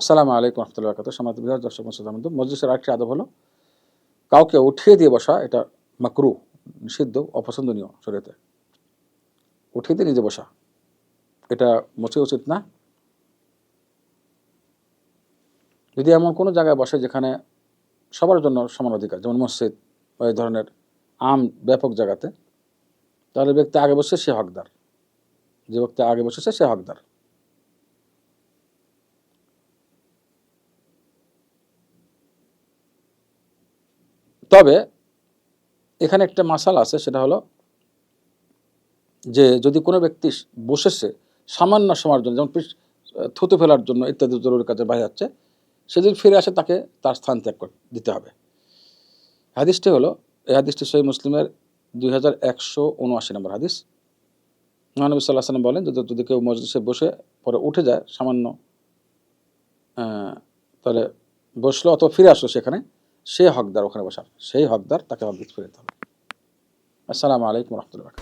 আসসালামু আলাইকুম রহমতুল্লাহ সমাজ বিহার দর্শক মুসলমান মজলিসের আরেকটি আদব হলো, কাউকে উঠিয়ে দিয়ে বসা, এটা মাকরু, নিষিদ্ধ, অপছন্দনীয় শরীয়তে। উঠিয়ে দিয়ে নিজে বসা, এটা মোচে উচিত না। যদি এমন কোনো জায়গায় বসে যেখানে সবার জন্য সমান অধিকার, যেমন মসজিদ বা এই ধরনের আম ব্যাপক জায়গাতে, তাহলে ব্যক্তি আগে বসে সে হকদার। যে ব্যক্তি আগে বসেছে, সে হকদার। তবে এখানে একটা মাসাল আছে, সেটা হলো যে যদি কোনো ব্যক্তি বসেছে সামান্য সময়ের জন্য, যেমন থুতু ফেলার জন্য ইত্যাদি জরুরি কাজে বাইরে যাচ্ছে, সে যদি ফিরে আসে তাকে তার স্থান ত্যাগ দিতে হবে। হাদিসটি হলো, এই হাদিসটি সহি মুসলিমের দুই হাজার একশো উনআশি নম্বর হাদিস। মহানবী সাল্লাহ সাল্লাম বলেন, যদি যদি কেউ মসজিদে বসে পরে উঠে যায় সামান্য তাহলে বসল অথবা ফিরে আসলো সেখানে সে হকদার ওখানে বসার সেই হকদার তাকে হক ফিরে দিতে হবে। আসসালামু আলাইকুম রহমতুল্লাহ